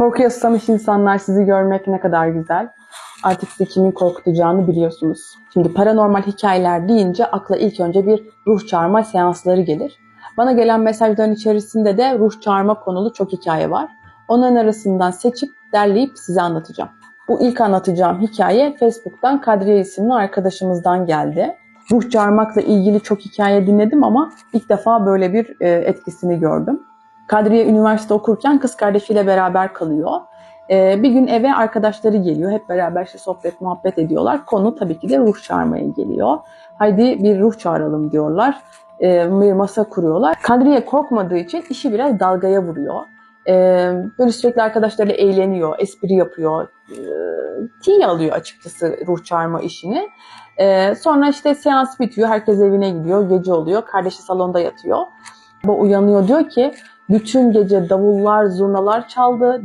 Korkuya susamış insanlar sizi görmek ne kadar güzel. Artık sizi kimin korkutacağını biliyorsunuz. Şimdi paranormal hikayeler deyince akla ilk önce bir ruh çağırma seansları gelir. Bana gelen mesajların içerisinde de ruh çağırma konulu çok hikaye var. Onların arasından seçip derleyip size anlatacağım. Bu ilk anlatacağım hikaye Facebook'tan Kadriye isimli arkadaşımızdan geldi. Ruh çağırmakla ilgili çok hikaye dinledim ama ilk defa böyle bir e, etkisini gördüm. Kadriye üniversite okurken kız kardeşiyle beraber kalıyor. Ee, bir gün eve arkadaşları geliyor. Hep beraber işte sohbet muhabbet ediyorlar. Konu tabii ki de ruh çağırmaya geliyor. Haydi bir ruh çağıralım diyorlar. Ee, bir masa kuruyorlar. Kadriye korkmadığı için işi biraz dalgaya vuruyor. Ee, böyle sürekli arkadaşlarıyla eğleniyor, espri yapıyor. Ee, tiye alıyor açıkçası ruh çağırma işini. Ee, sonra işte seans bitiyor. Herkes evine gidiyor. Gece oluyor. Kardeşi salonda yatıyor. Bu uyanıyor diyor ki bütün gece davullar, zurnalar çaldı.